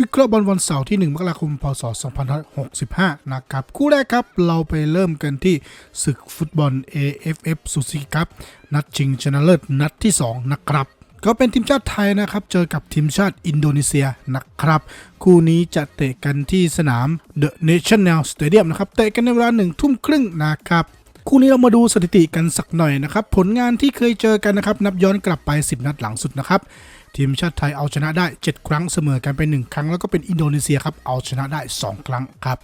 วิเคราะห์บอลวันเสาร์ที่ 1 มกราคม พศ 2565 นะครับ คู่แรกครับ เราไปเริ่มกันที่ศึกฟุตบอล AFF ซูซิครับ นัดชิงชนะเลิศนัดที่ 2 นะครับ ก็เป็นทีมชาติไทยนะครับ เจอกับทีมชาติอินโดนีเซียนะครับ คู่นี้จะเตะกันที่สนาม The National Stadium นะครับ เตะกันในเวลาหนึ่งทุ่มครึ่งนะครับคู่นี้เรามาดูสถิติกันสักหน่อยนะครับ ผลงานที่เคยเจอกันนะครับ นับย้อนกลับไป 10 นัดหลังสุดนะครับ ทีมชาติไทยเอาชนะได้ 7 ครั้งเสมอกันไป 1 ครั้ง แล้วก็เป็นอินโดนีเซียครับเอาชนะได้ 2 ครั้งครับ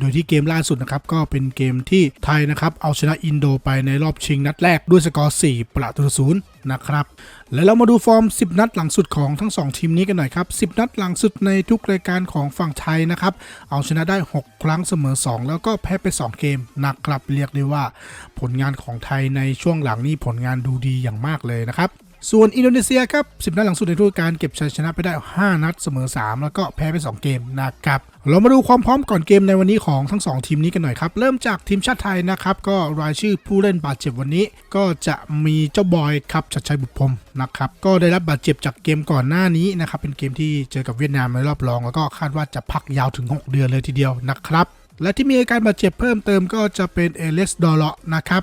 โดยที่เกมล่าสุดนะครับก็เป็นเกมที่ไทยนะครับเอาชนะอินโดไปในรอบชิงนัดแรกด้วยสกอร์ 4 ประตูศูนย์นะครับ แล้วเรามาดูฟอร์ม 10 นัดหลังสุดของทั้ง 2 ทีมนี้กันหน่อยครับ 10 นัดหลังสุดในทุกรายการของฝั่งไทยนะครับ เอาชนะได้ 6 ครั้งเสมอ 2 แล้วก็แพ้ไป 2 เกมนะครับเรียกได้ว่า ผลงานของไทยในช่วงหลังนี้ผลงานดูดีอย่างมากเลยนะครับ ส่วนอินโดนีเซียครับ 10 นัดหลังสุดในฤดูกาลเก็บชัยชนะไปได้ 5 นัดเสมอ 3 แล้วก็แพ้ไป 2 เกมนะครับ เรามาดูความพร้อมก่อนเกมในวันนี้ของทั้ง 2 ทีมนี้กันหน่อยครับ เริ่มจากทีมชาติไทยนะครับ ก็รายชื่อผู้เล่นบาดเจ็บวันนี้ ก็จะมีเจ้าบอยครับชัดชัยบุตรพรมนะครับ ก็ได้รับบาดเจ็บจากเกมก่อนหน้านี้นะครับ เป็นเกมที่เจอกับเวียดนามในรอบรอง แล้วก็คาดว่าจะพักยาวถึง 6 เดือนเลยทีเดียวนะครับและที่มีอาการบาดเจ็บเพิ่มเติมก็จะเป็นเอเล็กซ์ดอลเลาะนะครับ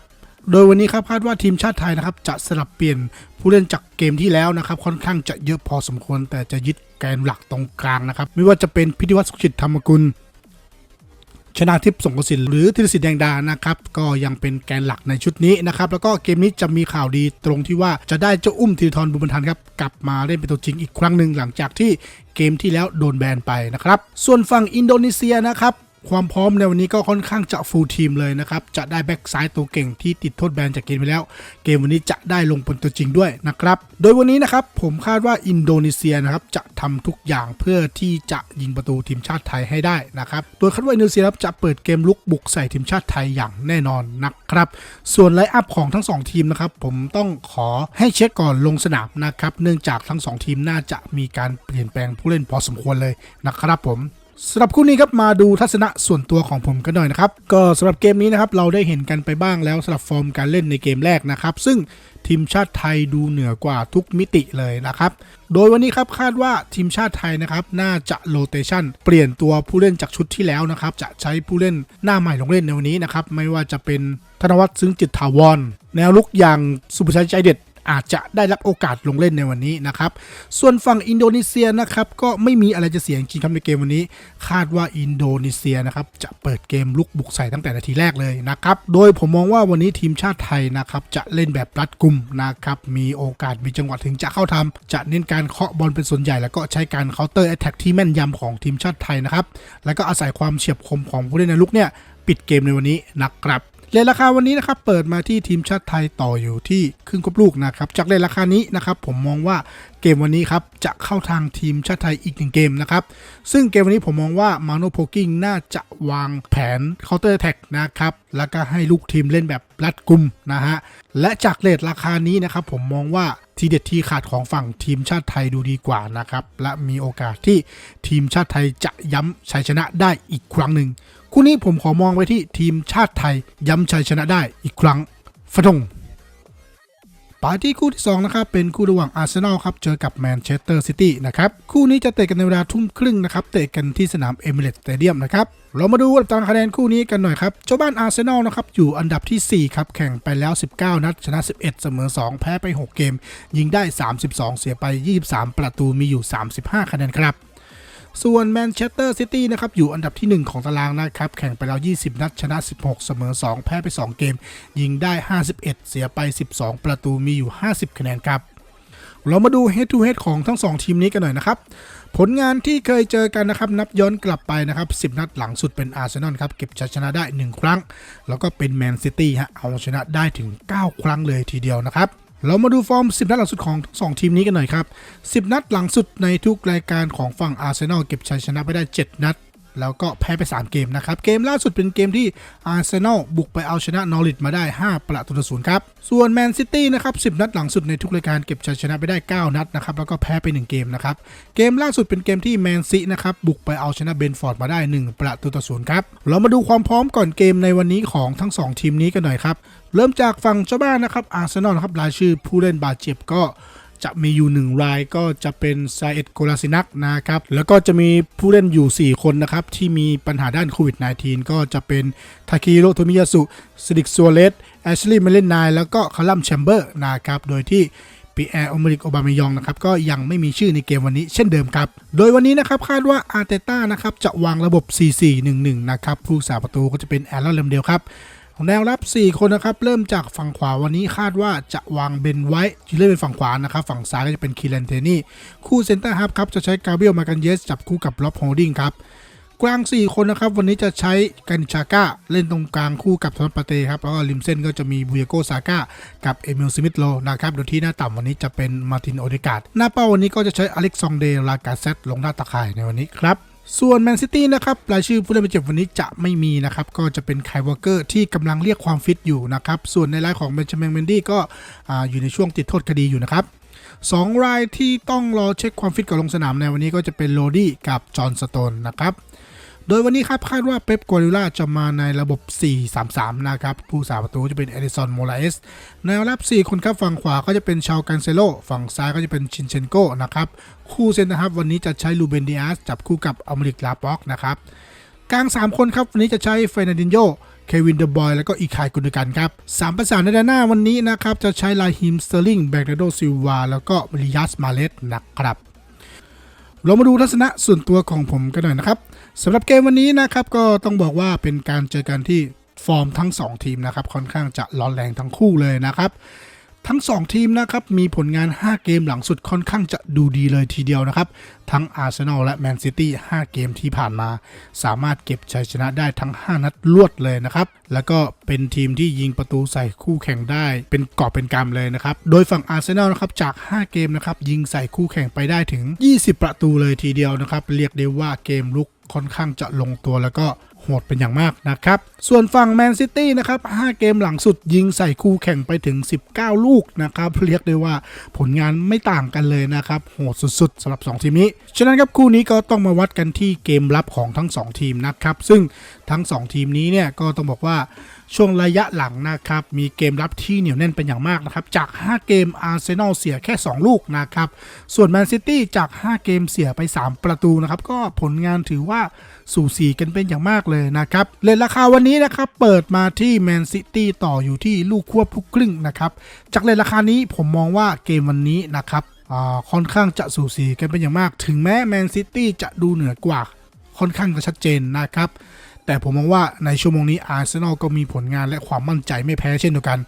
โดยวันนี้ครับคาดว่าทีมชาติไทยนะครับจะสลับเปลี่ยนผู้เล่นจากเกมที่แล้วนะครับค่อนข้างจะเยอะพอสมควร แต่จะยึดแกนหลักตรงกลางนะครับไม่ว่าจะเป็นพิธีวัฒน์สุขจิตธรรมกุลชนาทิพย์สงกสินหรือธีรศิษย์แดงดานะครับก็ยังเป็นแกนหลักในชุดนี้นะครับแล้วก็เกมนี้จะมีข่าวดีตรงที่ว่าจะได้เจ้าอุ้มธีรทรบุญบรรทันครับกลับมาเล่นเป็นตัวจริงอีกครั้งหนึ่งหลังจากที่เกมที่แล้วโดนแบนไปนะครับส่วนฝั่งอินโดนีเซียนะครับ ความพร้อมในวันนี้ก็ค่อนข้างจะฟูลทีมเลยนะครับ จะได้แบ็กซ้ายตัวเก่งที่ติดโทษแบนจากเกมไปแล้ว เกมวันนี้จะได้ลงเป็นตัวจริงด้วยนะครับ โดยวันนี้นะครับผมคาดว่าอินโดนีเซียนะครับจะทำทุกอย่างเพื่อที่จะยิงประตูทีมชาติไทยให้ได้นะครับ โดยคาดว่าอินโดนีเซียครับจะเปิดเกมลุกบุกใส่ทีมชาติไทยอย่างแน่นอนนะครับ ส่วนไลน์อัพของทั้งสองทีมนะครับผมต้องขอให้เช็คก่อนลงสนามนะครับ เนื่องจากทั้งสองทีมน่าจะมีการเปลี่ยนแปลงผู้เล่นพอสมควรเลยนะครับผม สำหรับคู่นี้ครับมาดูทัศนะส่วนตัวของผมกันหน่อยนะครับ ก็สำหรับเกมนี้นะครับเราได้เห็นกันไปบ้างแล้วสำหรับฟอร์มการเล่นในเกมแรกนะครับ ซึ่งทีมชาติไทยดูเหนือกว่าทุกมิติเลยนะครับ โดยวันนี้ครับคาดว่าทีมชาติไทยนะครับน่าจะโรเตชันเปลี่ยนตัวผู้เล่นจากชุดที่แล้วนะครับ จะใช้ผู้เล่นหน้าใหม่ลงเล่นในวันนี้นะครับไม่ว่าจะเป็นธนวัฒน์ซึ้งจิตถาวร แนวลุกอย่างสุภชัยใจเด็ด อาจจะได้รับโอกาสลงเล่นในวันนี้นะครับ ส่วนฝั่งอินโดนีเซียนะครับก็ไม่มีอะไรจะเสียจริงครับในเกมวันนี้ คาดว่าอินโดนีเซียนะครับจะเปิดเกมลุกบุกใส่ตั้งแต่นาทีแรกเลยนะครับ โดยผมมองว่าวันนี้ทีมชาติไทยนะครับจะเล่นแบบรัดกุมนะครับมีโอกาสมีจังหวะถึงจะเข้าทำจะเน้นการเคาะบอลเป็นส่วนใหญ่ แล้วก็ใช้การเคาน์เตอร์แอตแทกที่แม่นยำของทีมชาติไทยนะครับแล้วก็อาศัยความเฉียบคมของผู้เล่นในลุกเนี่ยปิดเกมในวันนี้นะครับ เลทราคาวันนี้นะครับเปิดมาที่ทีมชาติไทยต่ออยู่ที่ครึ่งครบลูกนะครับจากเลทราคานี้นะครับผมมองว่าเกมวันนี้ครับจะเข้าทางทีมชาติไทยอีกหนึ่งเกมนะครับซึ่งเกมวันนี้ผมมองว่ามาโนโพกิ้งน่าจะวางแผนเคาน์เตอร์แท็กนะครับแล้วก็ให้ลูกทีมเล่นแบบรัดกุมนะฮะและจากเลทราคานี้นะครับผมมองว่าทีเด็ดที่ขาดของฝั่งทีมชาติไทยดูดีกว่านะครับและมีโอกาสที่ทีมชาติไทยจะย้ำชัยชนะได้อีกครั้งหนึ่ง คู่นี้ผมขอมองไว้ที่ทีมชาติไทย ย้ำชัยชนะได้อีกครั้งฟะทงไปที่คู่ที่ 2 นะครับ เป็นคู่ระหว่างอาร์เซนอลครับ เจอกับแมนเชสเตอร์ซิตี้นะครับ คู่นี้จะเตะกันในเวลาทุ่มครึ่งนะครับ เตะกันที่สนามเอมิเรตสเตเดียมนะครับ เรามาดูอันดับตารางคะแนนคู่นี้กันหน่อยครับ เจ้าบ้านอาร์เซนอลนะครับ อยู่อันดับทีสี่ 4 ครับ แข่งไปแล้ว 19 นัด ชนะ 11 เสมอ 2 แพ้ไป 6 เกม ยิงได้ 32 เสียไป 23 ประตูมีอยู่ 35 คะแนนครับ ส่วนแมนเชสเตอร์ซิตี้นะครับอยู่อันดับที่ 1 ของตารางนะครับ แข่งไปแล้ว 20 นัดชนะ 16 เสมอ 2 แพ้ไป 2 เกม ยิงได้ 51 เสียไป 12 ประตูมีอยู่ 50 คะแนนครับ เรามาดู head to head ของทั้ง 2 ทีมนี้กันหน่อยนะครับ ผลงานที่เคยเจอกันนะครับ นับย้อนกลับไปนะครับ 10 นัดหลังสุดเป็นอาร์เซนอลครับ เก็บชัยชนะได้ 1 ครั้ง แล้วก็เป็นแมนซิตี้ฮะเอาชนะได้ถึง 9 ครั้งเลยทีเดียวนะครับ เรามาดูฟอร์ม 10 นัดหลังสุดของทั้งสองทีมนี้กันหน่อยครับ 10 นัดหลังสุดในทุกรายการของฝั่งอาร์เซนอลเก็บชัยชนะไปได้ 7 นัด แล้วก็แพ้ไป 3 เกมนะครับ เกมล่าสุดเป็นเกมที่อาร์เซนอลบุกไปเอาชนะนอริทมาได้ 5 ประตูต่อศูนย์ครับ ส่วนแมนซิตี้นะครับ 10 นัดหลังสุดในทุกรายการเก็บชัยชนะไปได้ 9 นัดนะครับ แล้วก็แพ้ไป 1 เกมนะครับ เกมล่าสุดเป็นเกมที่แมนซีนะครับบุกไปเอาชนะเบนฟอร์ดมาได้ 1 ประตูต่อศูนย์ครับ เรามาดูความพร้อมก่อนเกมในวันนี้ของทั้ง 2 ทีมนี้กันหน่อยครับ เริ่มจากฝั่งเจ้าบ้านนะครับอาร์เซนอลครับรายชื่อผู้เล่นบาดเจ็บก็ จะมีอยู่หนึ่งรายก็จะเป็นไซเอ็ดโกลาซินักนะครับ แล้วก็จะมีผู้เล่นอยู่ 4 คนนะครับ ที่มีปัญหาด้านโควิด -19 ก็จะเป็นทาคิโรโทมิยาสุซิดิกซัวเลสแอชลีย์เมเลนนายแล้วก็คาลัมแชมเบอร์นะครับ โดยที่ปีแอร์อเมริกโอบามายองนะครับก็ยังไม่มีชื่อในเกมวันนี้เช่นเดิมครับ โดยวันนี้นะครับคาดว่าอาร์เตต้านะครับจะวางระบบ 4-4-1-1 นะครับผู้สาประตูก็จะเป็นแอรอนเลมเดลครับ แนวรับ 4 คนนะครับ เริ่มจากฝั่งขวาวันนี้คาดว่าจะวางเบนไว้ที่เล่นเป็นฝั่งขวานะครับ ฝั่งซ้ายก็จะเป็นคีแลนเทนี่ คู่เซนเตอร์ฮับครับ จะใช้กาเบรียลมากันเยส จับคู่กับล็อบโฮลดิ้งครับ กลาง 4 คนนะครับ วันนี้จะใช้กันชาก้า เล่นตรงกลางคู่กับทอนปาเต้ครับ แล้วก็ริมเส้นก็จะมีบูยโกซาก้ากับเอมิลสมิธโลนะครับโดยที่หน้าต่ำวันนี้จะเป็นมาตินโอเดกาดหน้าเป้าวันนี้ก็จะใช้อเล็กซองเดลากาเซตลงหน้าตะข่ายในวันนี้ครับ ส่วนแมนซิตี้นะครับรายชื่อผู้เล่นบาดเจ็บวันนี้จะไม่มีนะครับ ก็จะเป็นไคลวอเกอร์ที่กำลังเรียกความฟิตอยู่นะครับ ส่วนในรายของเบนจามินเมนดี้ก็อ่าอยู่ในช่วงติดโทษคดีอยู่นะครับสองรายที่ต้องรอเช็คความฟิตก่อนลงสนามในวันนี้ก็จะเป็นโรดี้กับจอห์นสโตนนะครับ โดยวันนี้ครับคาดว่าเป๊ปกัวดิล่าจะมาในระบบ 4-3-3 นะครับ ผู้สาประตูจะเป็นเอดิสันโมราเอสแนวรับ 4 คนครับฝั่งขวาก็จะเป็นชาวกันเซโล ฝั่งซ้ายก็จะเป็นชินเชนโกนะครับ คู่เซนนะครับ วันนี้จะใช้ลูเบนดิอาสจับคู่กับอเมริกลาป็อกนะครับกลาง 3 คนครับ วันนี้จะใช้เฟนันดินโยเควินเดบอย แล้วก็อีคายกุนดกันครับสามประสานในด้านหน้าวันนี้นะครับ จะใช้ลาฮิมสเตอร์ลิงแบกนาโดซิลวาแล้วก็ริยัสมาเลสนะครับ เรามาดูทัศนะส่วนตัวของผมกันหน่อยนะครับ สำหรับเกมวันนี้นะครับก็ต้องบอกว่าเป็นการเจอกันที่ฟอร์มทั้ง 2 ทีมนะครับค่อนข้างจะร้อนแรงทั้งคู่เลยนะครับ ทั้ง 2 ทีมนะครับมีผลงาน 5 เกมหลังสุดค่อนข้างจะดูดีเลยทีเดียวนะครับ ทั้งอาร์เซนอลและแมนซิตี้5เกมที่ผ่านมา สามารถเก็บชัยชนะได้ทั้ง 5 นัดรวดเลยนะครับ แล้วก็เป็นทีมที่ยิงประตูใส่คู่แข่งได้ เป็นกอบเป็นกำเลยนะครับ โดยฝั่งอาร์เซนอลนะครับจาก 5 เกมนะครับยิงใส่คู่แข่งไปได้ถึง 20 ประตูเลยทีเดียวนะครับเรียกได้ว่าเกมลุก ค่อนข้างจะลงตัวแล้วก็โหดเป็นอย่างมากนะครับ ส่วนฝั่งแมนซิตี้นะครับ 5 เกมหลังสุดยิงใส่คู่แข่งไปถึง 19 ลูกนะครับ เรียกได้ว่าผลงานไม่ต่างกันเลยนะครับ โหดสุดๆสำหรับ 2 ทีมนี้ ฉะนั้นครับคู่นี้ก็ต้องมาวัดกันที่เกมรับของทั้ง 2 ทีมนะครับ ซึ่งทั้ง 2 ทีมนี้เนี่ยก็ต้องบอกว่า ช่วงระยะหลังนะครับ มีเกมรับที่เหนียวแน่นเป็นอย่างมากนะครับ จาก 5 เกมอาร์เซนอลเสียแค่ 2 ลูกนะครับ ส่วนแมนซิตี้จาก 5 เกมเสียไป 3 ประตูนะครับ ก็ผลงานถือว่าสู่สีกันเป็นอย่างมากเลยนะครับเลทราคาวันนี้นะครับ เปิดมาที่แมนซิตี้ต่ออยู่ที่ลูกควบลูกครึ่งนะครับ จากเลทราคานี้ผมมองว่าเกมวันนี้นะครับค่อนข้างจะสู่สีกันเป็นอย่างมาก ถึงแม้แมนซิตี้จะดูเหนือกว่าค่อนข้างจะชัดเจนนะครับ แต่ผมมองว่าในชั่วโมงนี้อาร์เซนอลก็มีผลงานและความมั่นใจไม่แพ้เช่นเดียวกัน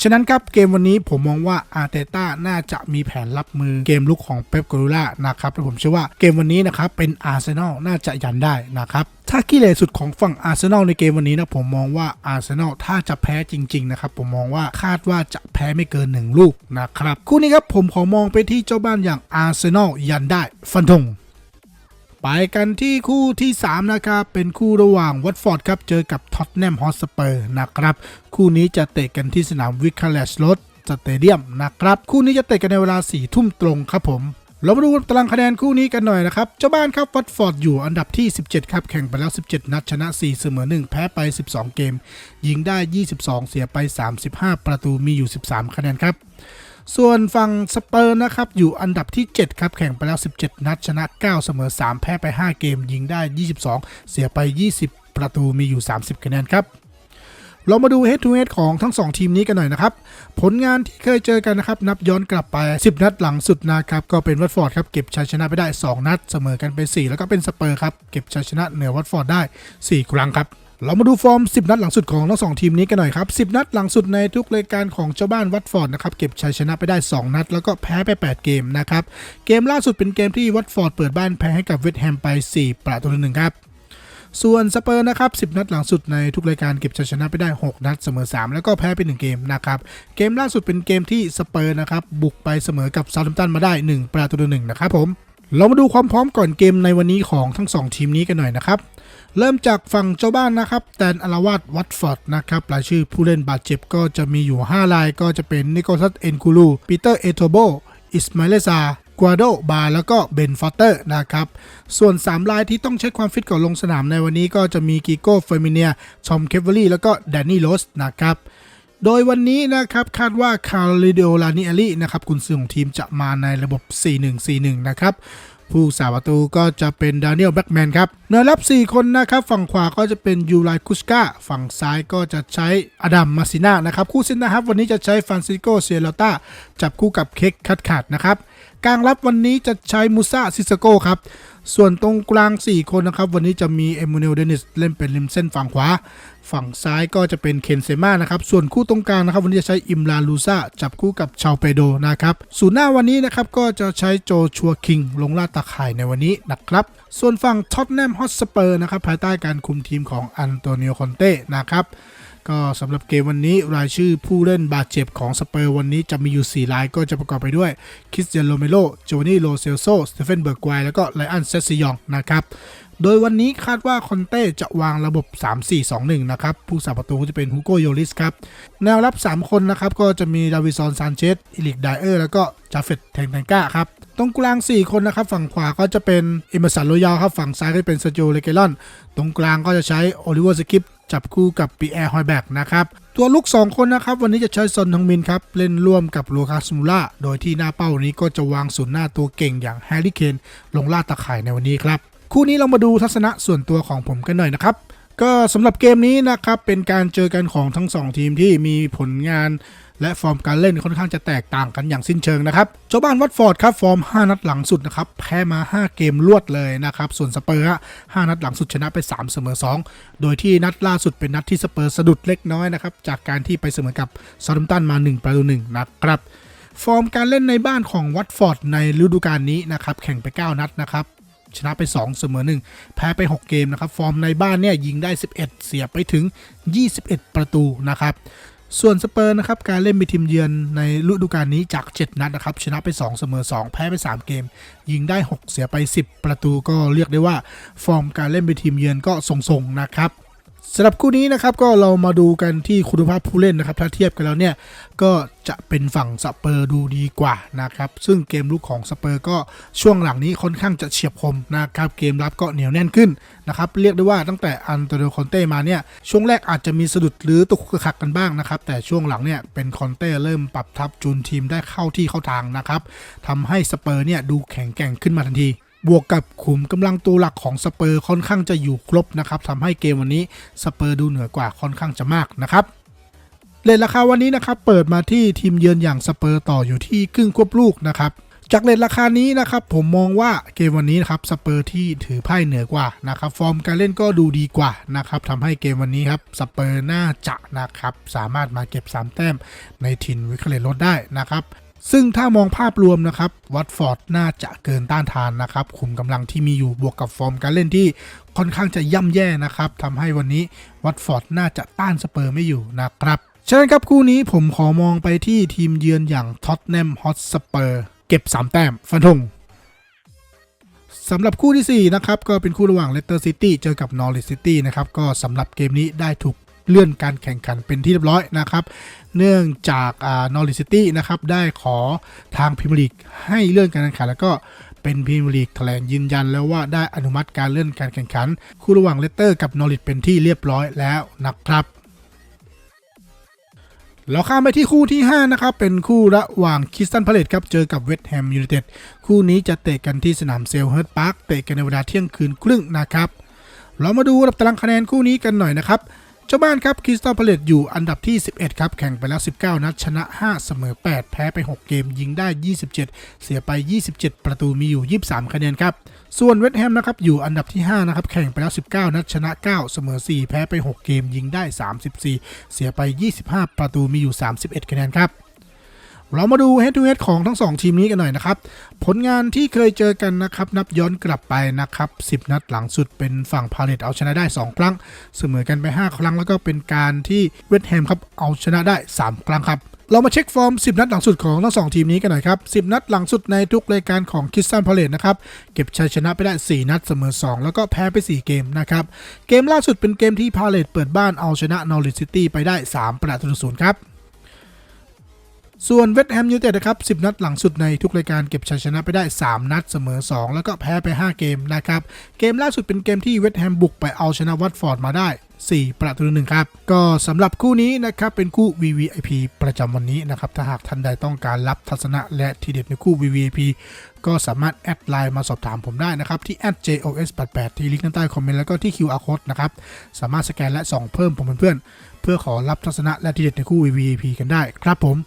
ฉะนั้นครับเกมวันนี้ผมมองว่าอาร์เตต้าน่าจะมีแผนรับมือเกมลุกของเป๊ปกัวดิโอล่านะครับและผมเชื่อว่าเกมวันนี้นะครับเป็นอาร์เซนอลน่าจะยันได้นะครับถ้ากิเลสสุดของฝั่งอาร์เซนอลในเกมวันนี้นะผมมองว่าอาร์เซนอลถ้าจะแพ้จริงๆนะครับผมมองว่าคาดว่าจะแพ้ไม่เกิน 1 ลูกนะครับคู่นี้ครับผมขอมองไปที่เจ้าบ้านอย่างอาร์เซนอลยันได้ฟันธง ไปกันที่คู่ที่ 3 นะครับ เป็นคู่ระหว่างวัตฟอร์ดครับ เจอกับท็อตแนมฮอสเปอร์นะครับ คู่นี้จะเตะกันที่สนามวิคคาเลสโรดสเตเดียมนะครับ คู่นี้จะเตะกันในเวลา4ทุ่มตรงครับผมเรามาดูตารางคะแนนคู่นี้กันหน่อยนะครับ เจ้าบ้านครับวัตฟอร์ดอยู่อันดับที่ 17 ครับ แข่งไปแล้ว 17 นัดชนะ 4 เสมอ 1 แพ้ไป 12 เกม ยิงได้ 22 เสียไป 35 ประตูมีอยู่ 13 คะแนนครับ ส่วนฝั่งสเปอร์นะครับ อยู่อันดับที่ 7 ครับ แข่งไปแล้ว 17 นัด ชนะ 9 เสมอ 3 แพ้ไป 5 เกม ยิงได้ 22 เสียไป 20 ประตูมีอยู่ 30 คะแนนครับ เรามาดู head to head ของทั้ง 2 ทีมนี้กันหน่อยนะครับ ผลงานที่เคยเจอกันนะครับ นับย้อนกลับไป 10 นัดหลังสุดนะครับ ก็เป็นวัตฟอร์ดครับเก็บชัยชนะไปได้ 2 นัด เสมอกันไป4แล้วก็เป็นสเปอร์ครับเก็บชัยชนะเหนือวัตฟอร์ดได้ 4 ครั้งครับ เรามาดูฟอร์ม 10 นัดหลังสุดของทั้งสองทีมนี้กันหน่อยครับ 10 นัดหลังสุดในทุกรายการของเจ้าบ้านวัตฟอร์ดนะครับเก็บชัยชนะไปได้ 2 นัด แล้วก็แพ้ไป 8 เกมนะครับ เกมล่าสุดเป็นเกมที่วัตฟอร์ดเปิดบ้านแพ้ให้กับเวสต์แฮมไป 4 ประตูต่อหนึ่งครับส่วนสเปอร์นะครับ 10 นัดหลังสุดในทุกรายการเก็บชัยชนะไปได้ 6 นัดเสมอ 3 แล้วก็แพ้ไป 1 เกมนะครับ เกมล่าสุดเป็นเกมที่สเปอร์นะครับบุกไปเสมอกับซา u ์ h มตันมาได้ 1 ประตูต่อหนึ่งนะครับผม เรามาดูความพร้อมก่อนเกมในวันนี้ของทั้ง 2 ทีมนี้กันหน่อยนะครับ เริ่มจากฝั่งเจ้าบ้านนะครับแดนอลาวาดวัตฟอร์ดนะครับรายชื่อผู้เล่นบาดเจ็บก็จะมีอยู่ 5 รายก็จะเป็นนิโคลัสเอนคูลูปีเตอร์เอโทโบอิสมาเลซากวาโดบาแล้วก็เบนฟอเตอร์นะครับ ส่วน 3 รายที่ต้องเช็คความฟิตก่อนลงสนามในวันนี้ก็จะมีกิโก้เฟอร์มิเนียชอมเคเวอรี่แล้วก็แดนนี่โรสนะครับโดยวันนี้นะครับคาดว่าคาริเดโอลานิเอลีนะครับกุนซือของทีมจะมาในระบบ 4-1-4-1 นะครับ ผู้สาประตูก็จะเป็นดานิเอลแบ็กแมนครับเนรับ 4 คนนะครับ ฝั่งขวาก็จะเป็นยูไลคุสกาฝั่งซ้ายก็จะใช้อดัมมาซิน่านะครับ คู่เส้นนะครับ วันนี้จะใช้ฟานซิโกเซียลต้าจับคู่กับเค้กคัดขาดนะครับกลางรับวันนี้จะใช้มูซาซิสโกครับ ส่วนตรงกลาง 4 คนนะครับ วันนี้จะมีเอมูเนลเดนิสเล่นเป็นริมเส้นฝั่งขวา ฝั่งซ้ายก็จะเป็นเคนเซม่านะครับ ส่วนคู่ตรงกลางนะครับ วันนี้จะใช้อิมราลูซาจับคู่กับชาวเปโดนะครับศูนย์หน้าวันนี้นะครับก็จะใช้โจชัวคิงลงล่าตาข่ายในวันนี้นะครับ ส่วนฝั่งท็อตแนมฮอตสเปอร์นะครับภายใต้การคุมทีมของอันโตนิโอคอนเต้นะครับ ก็สำหรับเกมวันนี้รายชื่อผู้เล่นบาดเจ็บของสเปอร์วันนี้จะมีอยู่ 4 รายก็จะประกอบไปด้วยคริสเตียนโรเมโลโจวานี่โรเซลโซสเตเฟนเบิร์กไวแล้วก็ไลอันเซซิยองนะครับโดยวันนี้คาดว่าคอนเต้จะวางระบบ 3-4-2-1 นะครับ ผู้สาประตูจะเป็นฮูโกโยลิสครับ แนวรับ 3 คนนะครับ ก็จะมีดาวิซอนซานเชสอิลิกไดเออร์แล้วก็จาเฟตเทงแตงก้าครับ ตรงกลาง 4 คนนะครับ ฝั่งขวาก็จะเป็นอิมเมอร์สันโรยาครับ ฝั่งซ้ายก็เป็นเซาโจเลเกลอน ตรงกลางก็จะใช้โอลิเวอร์สกิป จับคู่กับปีแอร์ฮอยแบกนะครับตัวลุก2 คนนะครับ วันนี้จะใช้ซอนทองมินครับ เล่นร่วมกับลูคัสมูล่าโดยที่หน้าเป้านี้ก็จะวางศูนย์หน้าตัวเก่งอย่างแฮร์รี่เคนลงล่าตะข่ายในวันนี้ครับ คู่นี้เรามาดูทัศนะส่วนตัวของผมกันหน่อยนะครับ ก็สำหรับเกมนี้นะครับ เป็นการเจอกันของทั้ง 2 ทีมที่มีผลงาน และฟอร์มการเล่นค่อนข้างจะแตกต่างกันอย่างสิ้นเชิงนะครับเจ้าบ้านวัตฟอร์ดครับฟอร์ม 5 นัดหลังสุดนะครับแพ้มา 5 เกมรวดเลยนะครับส่วนสเปอร์ฮะ5นัดหลังสุดชนะไป 3 เสมอ 2 โดยที่นัดล่าสุดเป็นนัดที่สเปอร์สะดุดเล็กน้อยนะครับจากการที่ไปเสมอกับซาร์ดัมตันมา 1 ประตู1นะครับฟอร์มการเล่นในบ้านของวัตฟอร์ดในฤดูกาลนี้นะครับแข่งไป 9 นัดนะครับชนะไป 2 เสมอ 1 แพ้ไป 6 เกมนะครับ ฟอร์มในบ้านเนี่ยยิงได้ 11 เสียไปถึง 21 ประตูนะครับ ส่วนสเปอร์นะครับการเล่นมีทีมเยือนในฤดูกาลนี้จาก 7 นัดนะครับชนะไป 2 เสมอ 2 แพ้ไป 3 เกม ยิงได้ 6 เสียไป 10 ประตูก็เรียกได้ว่า ฟอร์มการเล่นเป็นทีมเยือนก็ทรงๆนะครับ สำหรับคู่นี้นะครับก็เรามาดูกันที่คุณภาพผู้เล่นนะครับ ถ้าเทียบกันแล้วเนี่ยก็จะเป็นฝั่งสเปอร์ดูดีกว่านะครับ ซึ่งเกมลุกของสเปอร์ก็ช่วงหลังนี้ค่อนข้างจะเฉียบคมนะครับเกมรับก็เหนียวแน่นขึ้นนะครับ เรียกได้ว่าตั้งแต่อันโตนิโอคอนเต้มาเนี่ยช่วงแรกอาจจะมีสะดุดหรือตกกขักกันบ้างนะครับ แต่ช่วงหลังเนี่ยเป็นคอนเต้เริ่มปรับทับจูนทีมได้เข้าที่เข้าทางนะครับทำให้สเปอร์เนี่ยดูแข็งแกร่งขึ้นมาทันที บวกกับขุมกำลังตัวหลักของสเปอร์ค่อนข้างจะอยู่ครบนะครับทำให้เกมวันนี้สเปอร์ดูเหนือกว่าค่อนข้างจะมากนะครับเลทราคาวันนี้นะครับเปิดมาที่ทีมเยือนอย่างสเปอร์ต่ออยู่ที่ครึ่งควบลูกนะครับจากเลทราคานี้นะครับผมมองว่าเกมวันนี้นะครับสเปอร์ที่ถือไพ่เหนือกว่านะครับฟอร์มการเล่นก็ดูดีกว่านะครับทำให้เกมวันนี้ครับสเปอร์น่าจะนะครับสามารถมาเก็บ 3 แต้มในถิ่นวิคเลตรถได้นะครับ ซึ่งถ้ามองภาพรวมนะครับวัตฟอร์ดน่าจะเกินต้านทานนะครับคุมกำลังที่มีอยู่บวกกับฟอร์มการเล่นที่ค่อนข้างจะย่ำแย่นะครับทำให้วันนี้วัตฟอร์ดน่าจะต้านสเปอร์ไม่อยู่นะครับฉะนั้นครับคู่นี้ผมขอมองไปที่ทีมเยือนอย่างท็อตแนมฮอตสเปอร์เก็บ 3 แต้มฟันธงสำหรับคู่ที่ 4 นะครับ ก็เป็นคู่ระหว่างเลสเตอร์ซิตี้เจอกับนอริสซิตี้นะครับ ก็สำหรับเกมนี้ได้ถูก เลื่อนการแข่งขันเป็นที่เรียบร้อยนะครับ เนื่องจากนอริสซิตี้นะครับได้ขอทางพรีเมียร์ลีกให้เลื่อนการแข่งขันแล้วก็เป็นพรีเมียร์ลีกแถลงยืนยันแล้วว่าได้อนุมัติการเลื่อนการแข่งขัน คู่ระหว่างเลสเตอร์กับนอริสเป็นที่เรียบร้อยแล้วนะครับเราข้ามไปที่คู่ที่ 5 นะครับ เป็นคู่ระหว่างคิสตันพาเลตครับ เจอกับเวสต์แฮมยูไนเต็ดคู่นี้จะเตะกันที่สนามเซลเฮิร์ตพาร์คเตะกันในเวลาเที่ยงคืนครึ่งนะครับ เรามาดูระดับตารางคะแนนคู่นี้กันหน่อยนะครับ เจ้าบ้านครับคริสตัลพาเลตอยู่อันดับที่ 11 ครับ แข่งไปแล้ว 19 นัด ชนะ 5 เสมอ 8 แพ้ไป 6 เกม ยิงได้ 27 เสียไป 27 ประตูมีอยู่ 23 คะแนนครับ ส่วนเวสต์แฮมนะครับอยู่อันดับที่ 5 นะครับ แข่งไปแล้ว 19 นัด ชนะ 9 เสมอ 4 แพ้ไป 6 เกม ยิงได้ 34 เสียไป 25 ประตูมีอยู่ 31 คะแนนครับ เรามาดู head to head ของทั้ง 2 ทีมนี้กันหน่อยนะครับ ผลงานที่เคยเจอกันนะครับ นับย้อนกลับไปนะครับ 10 นัดหลังสุดเป็นฝั่งพาเลตเอาชนะได้ 2 ครั้ง เสมอกันไป 5 ครั้ง แล้วก็เป็นการที่เวสต์แฮมครับเอาชนะได้ 3 ครั้งครับเรามาเช็คฟอร์ม 10 นัดหลังสุดของทั้ง2ทีมนี้กันหน่อยครับ 10 นัดหลังสุดในทุกรายการของคิสตันพาเลตนะครับ เก็บชัยชนะไปได้ 4 นัดเสมอ 2 แล้วก็แพ้ไป 4 เกมนะครับ เกมล่าสุดเป็นเกมที่พาเลตเปิดบ้านเอาชนะนอริสซิตี้ไปได้ 3 ประตูศูนย์ครับ ส่วนเวสต์แฮมยูไนเต็ดนะครับ 10 นัดหลังสุดในทุกรายการเก็บชัยชนะไปได้ 3 นัดเสมอ 2 แล้วก็แพ้ไป 5 เกมนะครับ เกมล่าสุดเป็นเกมที่เวสต์แฮมบุกไปเอาชนะวัตฟอร์ดมาได้ 4 ประตูหนึ่งครับ ก็สำหรับคู่นี้นะครับ เป็นคู่ VVIP ประจำวันนี้นะครับ ถ้าหากท่านใดต้องการรับทัศนะและทีเด็ดในคู่ VVIP ก็สามารถแอดไลน์มาสอบถามผมได้นะครับ ที่ @jos88 ที่ลิงก์ด้านใต้คอมเมนต์แล้วก็ที่ QR code นะครับสามารถสแกนและส่องเพิ่มผมเป็นเพื่อนเพื่อขอรับทัศนะและทีเด็ดในคู่ VVIP กันได้ครับผม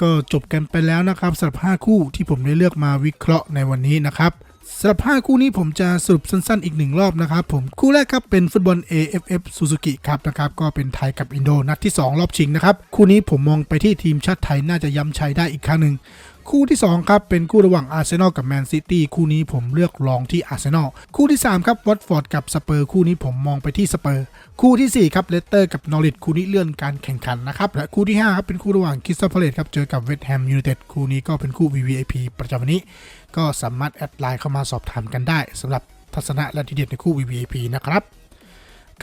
ก็จบกันไปแล้วนะครับสำหรับ5คู่ที่ผมได้เลือกมาวิเคราะห์ในวันนี้นะครับสำหรับ5คู่นี้ผมจะสรุปสั้นๆ อีกหนึ่งรอบนะครับผมคู่แรกครับเป็นฟุตบอล AFF Suzuki ครับนะครับก็เป็นไทยกับอินโดนัดที่ 2 รอบชิงนะครับคู่นี้ผมมองไปที่ทีมชาติไทยน่าจะย้ำชัยได้อีกครั้งหนึ่ง คู่ที่ 2 ครับ เป็นคู่ระหว่างอาร์เซนอลกับแมนซิตี้คู่นี้ผมเลือกลองที่อาร์เซนอลคู่ที่ 3 ครับวัตฟอร์ดกับสเปอร์คู่นี้ผมมองไปที่สเปอร์คู่ทีสี่ 4 ครับเลสเตอร์กับนอริทคู่นี้เลื่อนการแข่งขันนะครับและคู่ที่ 5 ครับ เป็นคู่ระหว่างคริสตัลพาเลตครับเจอกับเวสต์แฮมยูไนเต็ดคู่นี้ก็เป็นคู่ VVIP ประจำวันนี้ ก็สามารถแอดไลน์เข้ามาสอบถามกันได้สำหรับทัศนะและทีเด็ดในคู่ VVIP นะครับ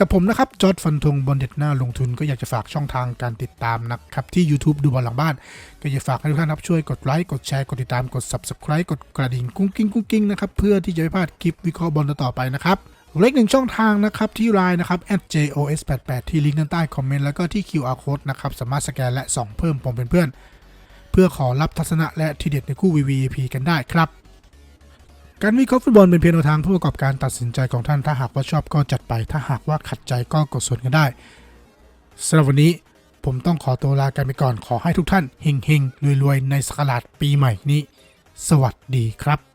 กับผมนะครับ จอร์ดฟันธงบอลเด็ดหน้าลงทุนก็อยากจะฝากช่องทางการติดตามนะครับ ที่ YouTube ดูบอลหลังบ้าน ก็อยากฝากให้ทุกท่านครับช่วยกดไลค์กดแชร์กดติดตามกด Subscribe กดกระดิ่งกุ้งกิ้งกุ้งกิ้งนะครับเพื่อที่จะไม่พลาดคลิปวิเคราะห์บอลต่อไปนะครับเล็กหนึ่งช่องทางนะครับที่ไลน์นะครับ @jos88 ที่ลิงก์ด้านใต้คอมเมนต์แล้วก็ที่ QR code นะครับสามารถสแกนและส่องเพิ่มผมเป็นเพื่อน เพื่อขอรับทัศนะและทีเด็ดในคู่ VVP กันได้ครับ การวิเคราะห์ฟุตบอลเป็นเพียงแนวทางผู้ประกอบการตัดสินใจของท่าน ถ้าหากว่าชอบก็จัดไป ถ้าหากว่าขัดใจก็กดส่วนกันได้สำหรับวันนี้ผมต้องขอตัวลากันไปก่อน ขอให้ทุกท่านเฮงๆรวยๆ ในสกราชปีใหม่นี้ สวัสดีครับ